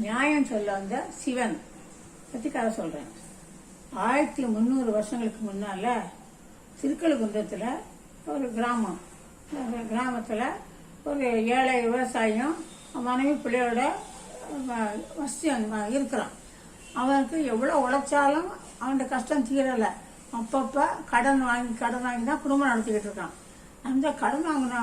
நியாயம் சொல்ல வந்த சிவன். பற்றி கதை சொல்கிறேன் ஆயிரத்தி முந்நூறு வருஷங்களுக்கு முன்னால் திருக்கழுகுந்தத்தில் ஒரு கிராமம். கிராமத்தில் ஒரு ஏழை விவசாயியும் மனைவி பிள்ளையோட வ- வசதி இருக்கிறான். அவனுக்கு எவ்வளோ உழைச்சாலும் அவன் கஷ்டம் தீரலை. அப்பப்போ கடன் வாங்கி கடன் வாங்கி தான் குடும்பம் நடத்திக்கிட்டு இருக்கான். அந்த கடன் வாங்கின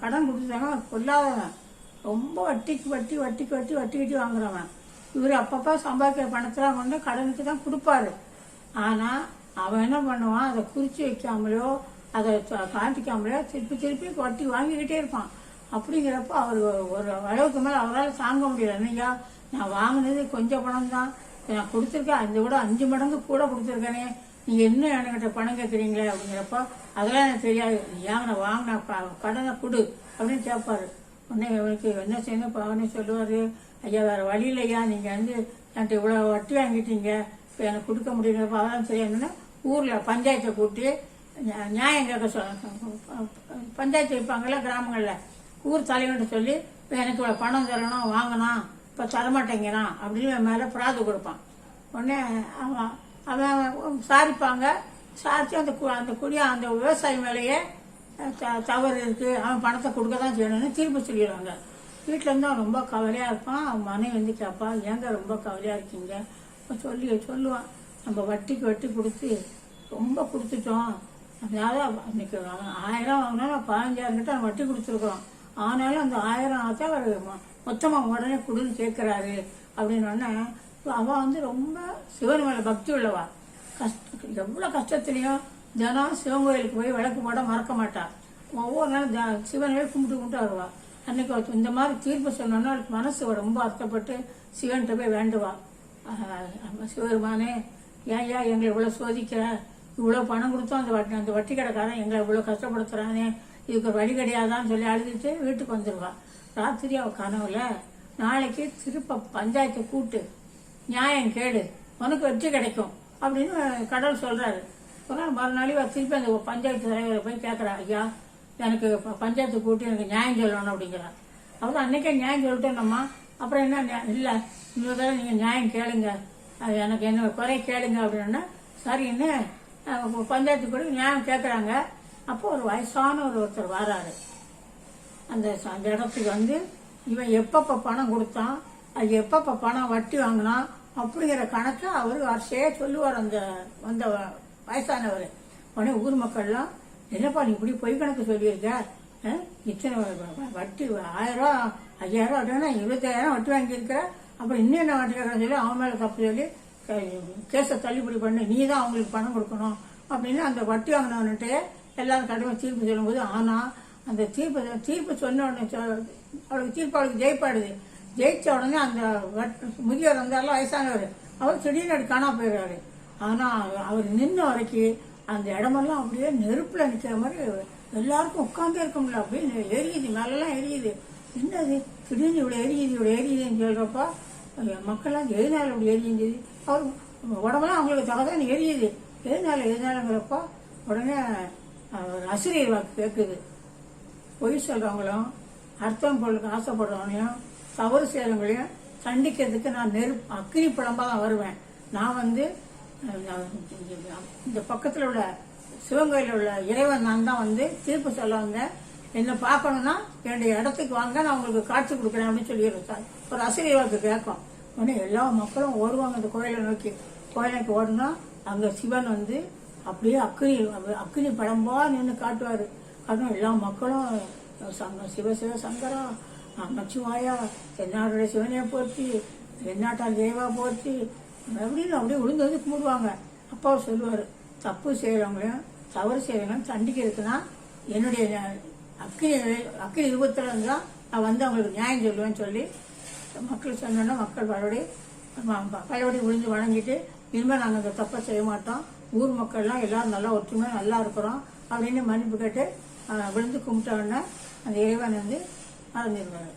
கடன் கொடுத்தாங்க கொல்லாதவன் ரொம்ப வட்டிக்கு வட்டி வட்டிக்கு வட்டி வட்டி வட்டி வாங்குறவன். இவர் அப்பப்போ சம்பாதிக்கிற பணத்தெல்லாம் கொண்டு கடனுக்கு தான் கொடுப்பாரு. ஆனால் அவன் என்ன பண்ணுவான்? அதை குறித்து வைக்காமலையோ அதை காட்டிக்காமலையோ திருப்பி திருப்பி வட்டி வாங்கிக்கிட்டே இருப்பான். அப்படிங்கிறப்ப அவர் ஒரு அளவுக்கு மேலே அவரால் தாங்க முடியல. என்னையா நான் வாங்கினது கொஞ்சம் பணம் தான் நான் கொடுத்துருக்கேன். அந்த விட அஞ்சு மடங்கு கூட கொடுத்துருக்கேனே. நீங்கள் என்ன என்கிட்ட பணம் கேட்குறீங்களே அப்படிங்கிறப்போ அதெல்லாம் எனக்கு தெரியாது. ஏன் நான் வாங்கின ப- கடனை கொடு அப்படின்னு கேட்பாரு உடனே இவருக்கு என்ன செய்யணும் இப்போ சொல்லுவார். ஐயா வேறு வழி இல்லையா? நீங்கள் வந்து என்கிட்ட இவ்வளோ வட்டி வாங்கிட்டீங்க. இப்போ எனக்கு கொடுக்க முடியல. அதெல்லாம் செய்யணும்னா ஊரில் பஞ்சாயத்தை கூட்டி நியாயம் கேட்க சொல்ல பஞ்சாயத்து வைப்பாங்கல்ல கிராமங்களில். ஊர் தலைவன்ட்ட சொல்லி இப்போ எனக்கு இவ்வளோ பணம் தரணும் வாங்கணும். இப்போ தரமாட்டேங்கிறான். அப்படின்னு என் மேலே பிராது கொடுப்பான். உடனே அவன் அவன் சாரிப்பாங்க சாரித்து அந்த கு- அந்த குடியா அந்த விவசாயி மேலேயே தவறு இருக்குது அவன் பணத்தை கொடுக்க தான் செய்யணும்னு திருப்பி சொல்லிடுவாங்க வீட்டில் அவன் ரொம்ப கவலையாக இருப்பான். அவன் மனைவி வந்து கேட்பான் ஏங்க ரொம்ப கவலையாக இருக்கீங்க? சொல்லி சொல்லுவான். நம்ம வட்டிக்கு வட்டி கொடுத்து ரொம்ப கொடுத்துட்டோம். அதனால இன்னைக்கு அவன் ஆயிரம் வாங்கினாலும் பதினஞ்சாயிரம் கிட்ட அவன் வட்டி கொடுத்துருக்குறோம் ஆனாலும் அந்த ஆயிரம் ஆச்சா அவர் மொத்தமாக உடனே கொடுன்னு கேட்குறாரு அப்படின்னு உடனே அவன் வந்து ரொம்ப சிவன் மேலே பக்தி உள்ளவா. கஷ்ட எவ்வளோ கஷ்டத்துலையும் தினம் சிவன் கோயிலுக்கு போய் விளக்கு போட மறக்க மாட்டாள் ஒவ்வொரு நாளும் த- கும்பிட்டு கும்பிட்டு வருவாள் அன்னைக்கு இந்த மாதிரி தீர்ப்பு சொன்னோன்னா அவளுக்கு மனசு ரொம்ப அர்த்தப்பட்டு சிவன்கிட்ட போய் வேண்டுவாள் ஆஹ், நம்ம சிவபெருமானே ஏன் எங்களை இவ்வளோ சோதிக்கிற? இவ்வளோ பணம் கொடுத்தோம் அந்த வட்டி அந்த வட்டி கடைக்காரன் எங்களை இவ்வளோ கஷ்டப்படுத்துறானே. இதுக்கு ஒரு வழி கிடையாதான்னு சொல்லி அழுதுட்டு வீட்டுக்கு வந்துடுவா ராத்திரி அவள் கனவுல நாளைக்கு திருப்ப பஞ்சாயத்தை கூட்டு. நியாயம் கேடு உனக்கு வெற்றி கிடைக்கும் அப்படின்னு கடவுள் சொல்கிறாரு ஒரு நாள் மறுநாள் திருப்பி அந்த பஞ்சாயத்து தலைவரை போய் கேட்குறா ஐயா எனக்கு பஞ்சாயத்து கூட்டி எனக்கு நியாயம் சொல்லணும் அப்படிங்கிறார். அவர் அன்னைக்கே நியாயம் சொல்லிட்டேனம்மா. அப்புறம் என்ன நியா- இல்ல இன்னொரு தடவை நீங்க நியாயம் கேளுங்க. அது எனக்கு என்ன குறை கேளுங்க அப்படின்னா சரின்னு பஞ்சாயத்து கூட நியாயம் கேட்குறாங்க அப்போ ஒரு வயசான ஒரு ஒருத்தர் வராரு. அந்த ச- அந்த இடத்துக்கு வந்து இவன் எப்பப்ப பணம் கொடுத்தான் அது எப்பப்ப பணம் வட்டி வாங்கினான் அப்படிங்கிற கணக்கை அவர் வரிசையே சொல்லுவார் அந்த வந்த வயசானவர். உடனே ஊர் மக்கள்லாம் என்னப்பா நீ இப்படி பொய் கணக்கு சொல்லியிருக்க? ஆ? இத்தனை வட்டி ஆயிரம் ரூபா ஐயாயிரம் ரூபா அப்படின்னா இருபத்தாயிரம் வட்டி வாங்கியிருக்கிற? அப்புறம் இன்னும் என்ன வட்டி கேட்கறன்னு சொல்லி அவன் மேலே தப்பு சொல்லி கேஸை தள்ளுபடி பண்ணு. நீ தான் அவங்களுக்கு பணம் கொடுக்கணும். அப்படின்னு அந்த வட்டி வாங்கினவன்ட்டே எல்லாரும் கடுமை தீர்ப்பு சொல்லும்போது ஆனால் அந்த தீர்ப்பு தீர்ப்பு சொன்ன உடனே அவளுக்கு தீர்ப்பு அவளுக்கு ஜெயிப்பாடுது. ஜெயிச்ச உடனே அந்த வட்- முதியவர் வந்தாலும் வயசானவர். அவர் திடீர்னு காணா போயிடுறாரு. ஆனா அவர் நின்ன வரைக்கும் அந்த இடமெல்லாம் அப்படியே நெருப்புல நிக்கிற மாதிரி எல்லாருக்கும் உட்கார்ந்தே இருக்க முடியல. அப்படியே எரியுது மேலெல்லாம் எரியுது. என்னது? திடீர்னு இவ்வளோ எரியுது இவ்வளோ எரியுதுன்னு சொல்றப்ப மக்கள்லாம் எதுனால இப்படி எரியுது? அவர் உடம்பெல்லாம் அவங்களுக்கு தகதான் எரியுது. எதுனால எதனாலங்கிறப்போ உடனே அவர் அசிரியர் வாக்கு கேட்குது. பொய் சொல்றவங்களும் அர்த்தம் பொருளுக்கு ஆசைப்படுறவனையும் தவறு செய்கிறவங்களையும் சண்டிக்கிறதுக்கு நான் நெருப்பு அக்னி பழம்பா தான் வருவேன். நான் வந்து இந்த பக்கத்தில் உள்ள சிவங்கோயில் உள்ள இறைவன் நான் தான் வந்து தீர்ப்பு சொல்ல வந்தேன். என்னை பார்க்கணும்னா என்னுடைய இடத்துக்கு வாங்க நான் உங்களுக்கு காட்சி கொடுக்குறேன் அப்படின்னு சொல்லிடுறேன் ஒரு ஆசிரியர் கேட்கும். உடனே எல்லா மக்களும் ஓடுவாங்க அந்த கோயிலை நோக்கி. கோயிலுக்கு ஓடுனா அங்கே சிவன் வந்து அப்படியே அக்னி அக்னி படம்பா நின்று காட்டுவார். காட்டணும் எல்லா மக்களும் சங்க சிவ சிவ சங்கரா நமச்சிவாயா தென்னாடுடைய சிவனையை போற்றி தென்னாட்டால் தேவா போற்றி மறுபடியும் அப்படியே விழுந்து வந்து கும்பிடுவாங்க. அப்பா சொல்லுவார் தப்பு செய்கிறவங்களையும் தவறு செய்கிறவங்களையும் தண்டிக்கிறதுக்குன்னா என்னுடைய அக்னி அக்னி விபத்தில் தான் நான் வந்து அவங்களுக்கு நியாயம் சொல்லுவேன்னு சொல்லி மக்கள் சொன்னோன்னா மக்கள் பலபடி பலபடி விழுந்து வணங்கிட்டு இனிமேல் நாங்கள் அந்த தப்பை செய்ய மாட்டோம். ஊர் மக்கள்லாம் எல்லாரும் நல்லா ஒற்றுமையாக நல்லா இருக்கிறோம். அப்படின்னு மன்னிப்பு கேட்டு விழுந்து கும்பிட்ட உடனே அந்த இறைவன் வந்து மறந்துடுவார்